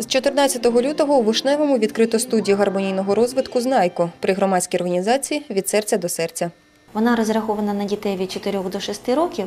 З 14 лютого у Вишневому відкрито студію гармонійного розвитку «Знайко» при громадській організації «Від серця до серця». Вона розрахована на дітей від 4 до 6 років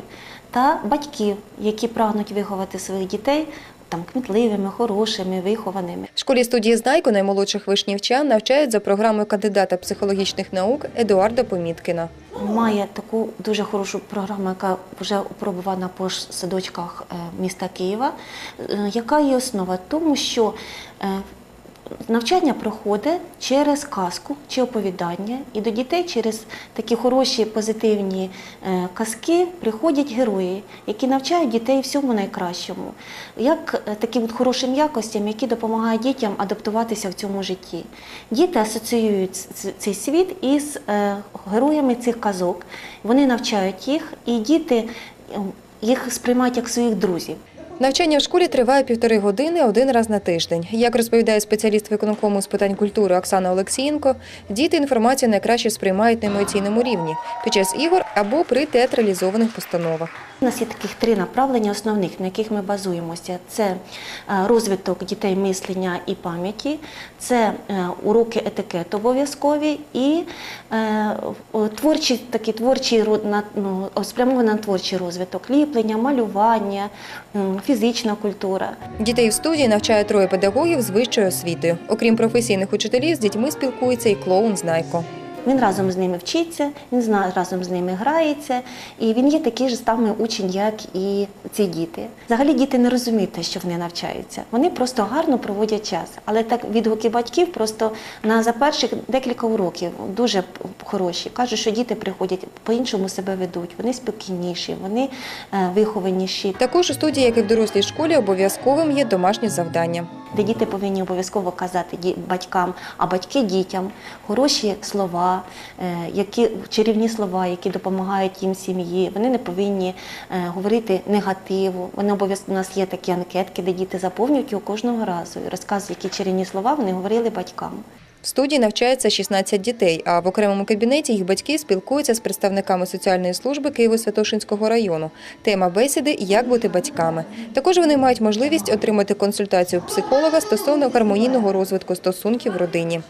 та батьків, які прагнуть виховати своїх дітей там кмітливими, хорошими, вихованими. В школі студії «Знайко» наймолодших вишнівчан навчають за програмою кандидата психологічних наук Едуарда Поміткіна. Має таку дуже хорошу програму, яка вже опробувана по садочках е, міста Києва. Е, Яка є основа? Тому що е, навчання проходить через казку чи оповідання, і до дітей через такі хороші позитивні е, казки приходять герої, які навчають дітей всьому найкращому, як е, таким от хорошим якостям, які допомагають дітям адаптуватися в цьому житті. Діти асоціюють цей світ із е, героями цих казок. Вони навчають їх, і діти е, їх сприймають як своїх друзів. Навчання в школі триває півтори години один раз на тиждень. Як розповідає спеціаліст виконкому з питань культури Оксана Олексієнко, діти інформацію найкраще сприймають на емоційному рівні під час ігор або при театралізованих постановах. У нас є таких три направлення основних, на яких ми базуємося. Це е, розвиток дітей мислення і пам'яті, це е, уроки етикету обов'язкові і е, творчі, такі творчі ну, спрямований на творчий розвиток, ліплення, малювання, фізична культура. Дітей в студії навчає троє педагогів з вищою освітою. Окрім професійних учителів, з дітьми спілкується і клоун Знайко. Він разом з ними вчиться, він зна- разом з ними грається, і він є такий ж самий учень, як і ці діти. Взагалі діти не розуміють те, що вони навчаються. Вони просто гарно проводять час. Але так відгуки батьків просто на за перших декілька уроків дуже хороші. Кажуть, що діти приходять по-іншому себе ведуть, вони спокійніші, вони е, вихованіші. Також у студії, як і в дорослій школі, обов'язковим є домашні завдання. де діти повинні обов'язково казати батькам, а батьки дітям хороші слова, е, які чарівні слова, які допомагають їм сім'ї. Вони не повинні е, говорити негативу. Вони обов'язково у нас є такі анкетки, де діти заповнюють його кожного разу і розказують, які чарівні слова вони говорили батькам. В студії навчається 16 дітей, а в окремому кабінеті їх батьки спілкуються з представниками соціальної служби Києво-Святошинського району. Тема бесіди Як бути батьками. Також вони мають можливість отримати консультацію психолога стосовно гармонійного розвитку стосунків в родині.